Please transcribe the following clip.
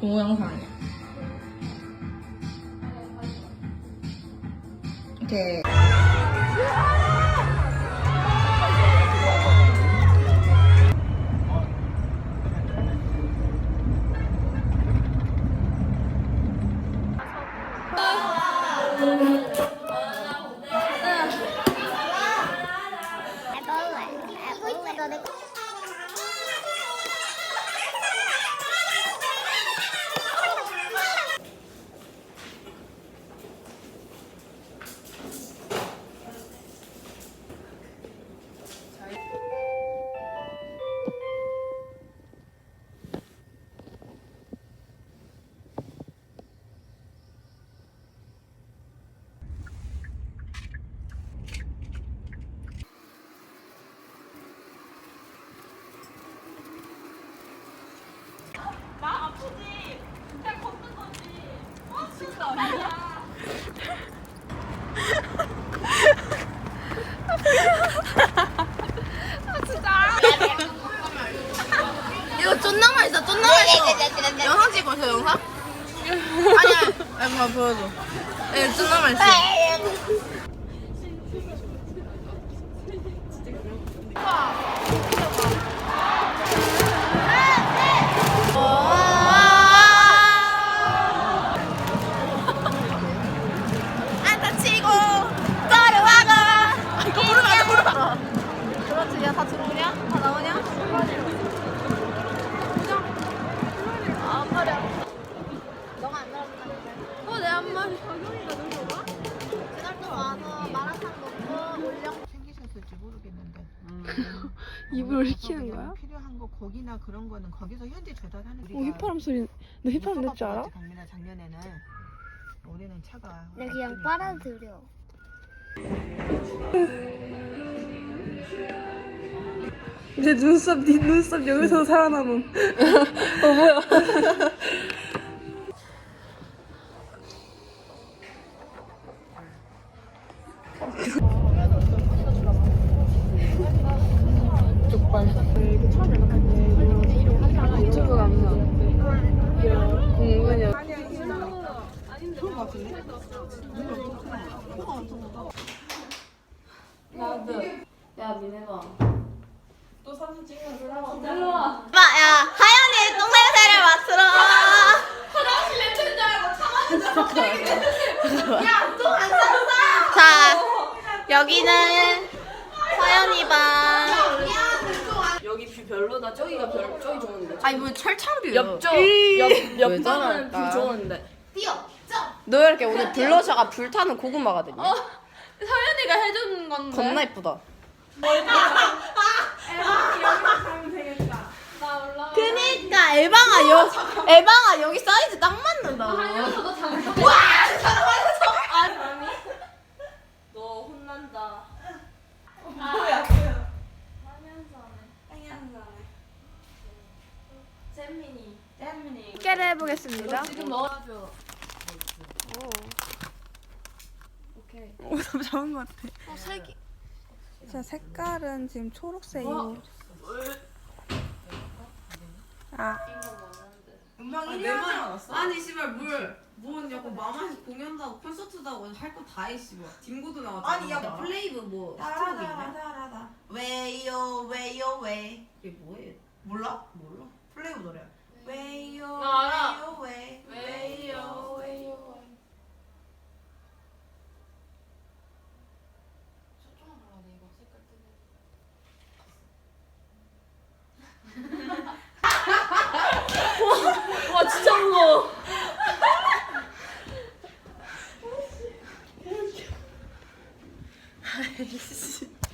동영상이야. 맛있어. 영상 찍고 있어, 영상? 아니야. 한번 보여줘. 이거 존나 맛있 생기셨을지 모르겠는데 입을 왜 키는 거야? 필요한 거 고기나 그런 거는 거기서 현지 조달하는 어 휘파람 소리 너 휘파람 낼 줄 알아? 작년에 작년에는 올해는 차가 내 그냥 없으니까. 빨아들여. 내 눈썹 네 눈썹 여기서 살아남음 어 뭐야 유튜브 감사 공근이 야 하연이 똥냄새를 맡으러 화장실 냄새인 줄 알고 참았는데 야똥안 쌌어? 자 여기는 화연이 방 별로다. 저기가 별, 저기 좋은데. 아니 뭐 철창 뷰 옆쪽, 옆, 옆방은 저럴까? 뷰 좋은데. 너 이렇게 오늘 블러셔가 불타는 고구마거든요 서연이가 해준 건데. 겁나 이쁘다 그니까 에방아 여 에방아 여기 사이즈 딱 맞는다 잼민이. 잼민이. 깨를 해보겠습니다. 지금 넣어줘. 오케이. 오 너무 좋은 것 같아. 어 색이 자 색깔은 지금 초록색이에요 아 아니 씨발 물뭔 약간 마마시 공연도 콘서트도 하고 할 거 다해 씨발. 딩고도 나왔잖아 아니, 야, 플레이브 뭐 따라다 스트로크 있냐? 따라다 왜요 왜요 왜? 이게 뭐해 몰라? 몰라 플레이브 노래. Way your 나 알아. way, your way, way your way. 와 진짜 무거워. 아이씨.